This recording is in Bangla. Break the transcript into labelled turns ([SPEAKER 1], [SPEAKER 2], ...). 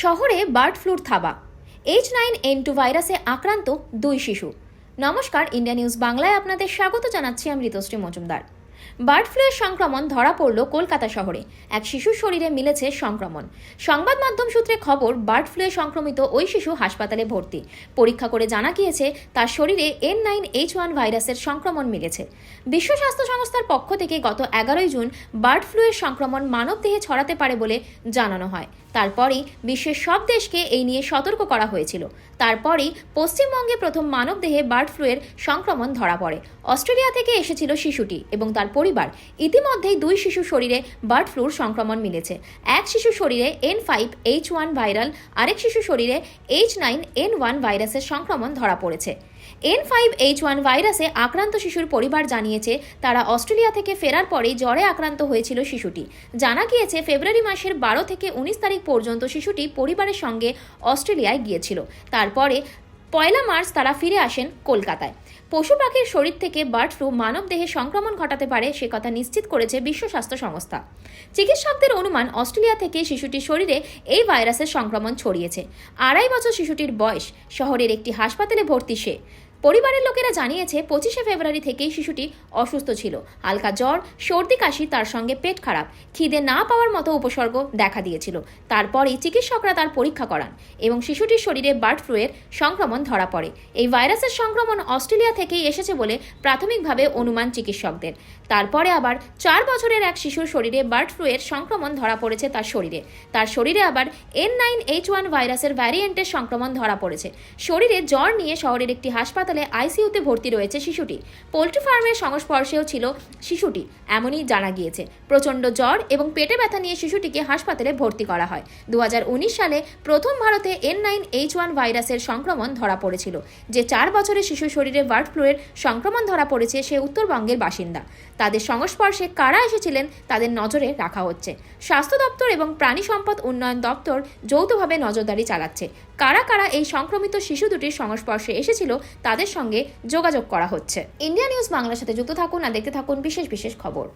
[SPEAKER 1] শহরে বার্ড ফ্লুর থাবা। এইচ নাইন এন টু ভাইরাসে আক্রান্ত দুই শিশু। নমস্কার, ইন্ডিয়া নিউজ বাংলায় আপনাদের স্বাগত জানাচ্ছি, আমি ঋতুশ্রী মজুমদার। বার্ড ফ্লুয়ের সংক্রমণ ধরা পড়ল কলকাতা শহরে। এক শিশুর শরীরে মিলেছে সংক্রমণ। সংবাদ মাধ্যম সূত্রে খবর, বার্ড ফ্লুয়ে সংক্রমিত ওই শিশু হাসপাতালে ভর্তি। পরীক্ষা করে জানা গিয়েছে, তার শরীরে এন নাইন এইচ ওয়ান ভাইরাসের সংক্রমণ মিলেছে। বিশ্ব স্বাস্থ্য সংস্থার পক্ষ থেকে গত এগারোই জুন বার্ড ফ্লুয়ের সংক্রমণ মানবদেহে ছড়াতে পারে বলে জানানো হয়। তারপরেই বিশ্বের সব দেশকে এই নিয়ে সতর্ক করা হয়েছিল। তারপরেই পশ্চিমবঙ্গে প্রথম মানবদেহে বার্ড ফ্লুয়ের সংক্রমণ ধরা পড়ে। অস্ট্রেলিয়া থেকে এসেছিল শিশুটি এবং তার পরিবার। ইতিমধ্যেই দুই শিশু শরীরে বার্ড ফ্লুর সংক্রমণ মিলেছে। এক শিশু শরীরে N five H one viral, আরেক শিশু শরীরে এইচ নাইন এন ওয়ান ভাইরাসের সংক্রমণ ধরা পড়েছে। এন ফাইভ এইচ ওয়ান ভাইরাসে আক্রান্ত শিশুর পরিবার জানিয়েছে, তারা অস্ট্রেলিয়া থেকে ফেরার পরেই জ্বরে আক্রান্ত হয়েছিল শিশুটি। জানা গিয়েছে, ফেব্রুয়ারি মাসের বারো থেকে উনিশ তারিখ পর্যন্ত শিশুটি পরিবারের সঙ্গে অস্ট্রেলিয়ায় গিয়েছিল। তারপরে পয়লা মার্চ তারা ফিরে আসেন কলকাতায়। পশু পাখির শরীর থেকে বার্ড ফ্লু মানব দেহে সংক্রমণ ঘটাতে পারে সে কথা নিশ্চিত করেছে বিশ্ব স্বাস্থ্য সংস্থা। চিকিৎসকদের অনুমান, অস্ট্রেলিয়া থেকে শিশুটির শরীরে এই ভাইরাসের সংক্রমণ ছড়িয়েছে। আড়াই বছর শিশুটির বয়স, শহরের একটি হাসপাতালে ভর্তি সে। পরিবারের লোকেরা জানিয়েছে, পঁচিশে ফেব্রুয়ারি থেকেই শিশুটি অসুস্থ ছিল। হালকা জ্বর, সর্দি কাশি, তার সঙ্গে পেট খারাপ। খিদে না পাওয়ার মতো উপসর্গ দেখা দিয়েছিল। তারপরেই চিকিৎসকরা তার পরীক্ষা করান এবং শিশুটির শরীরে বার্ড ফ্লুয়ের সংক্রমণ ধরা পড়ে। এই ভাইরাসের সংক্রমণ অস্ট্রেলিয়া থেকেই এসেছে বলে প্রাথমিকভাবে অনুমান চিকিৎসকদের। তারপরে আবার চার বছরের এক শিশুর শরীরে বার্ড ফ্লুয়ের সংক্রমণ ধরা পড়েছে তার শরীরে। তার শরীরে আবার এন নাইন এইচ ওয়ান ভাইরাসের ভ্যারিয়েন্টের সংক্রমণ ধরা পড়েছে। শরীরে জ্বর নিয়ে শহরের একটি হাসপাতালে আইসিইউতে ভর্তি রয়েছে শিশুটি। পোলট্রি ফার্মের সংস্পর্শেও ছিল শিশুটি, এমনই জানা গিয়েছে। প্রচণ্ড জ্বর এবং পেটে ব্যথা নিয়ে শিশুটিকে হাসপাতালে ভর্তি করা হয়। দুহাজার উনিশ সালে প্রথম ভারতে এন নাইন এইচ ওয়ান ভাইরাসের সংক্রমণ ধরা পড়েছিল। যে চার বছরের শিশু শরীরে বার্ড ফ্লুয়ের সংক্রমণ ধরা পড়েছে সে উত্তরবঙ্গের বাসিন্দা। তাদের সংস্পর্শে কারা এসেছিলেন তাদের নজরে রাখা হচ্ছে। স্বাস্থ্য দপ্তর এবং প্রাণী সম্পদ উন্নয়ন দপ্তর যৌথভাবে নজরদারি চালাচ্ছে। কারা কারা এই সংক্রমিত শিশু দুটির সংস্পর্শে এসেছিল তাদের সঙ্গে যোগাযোগ করা হচ্ছে। ইন্ডিয়া নিউজ বাংলার সাথে যুক্ত থাকুন আর দেখতে থাকুন বিশেষ বিশেষ খবর।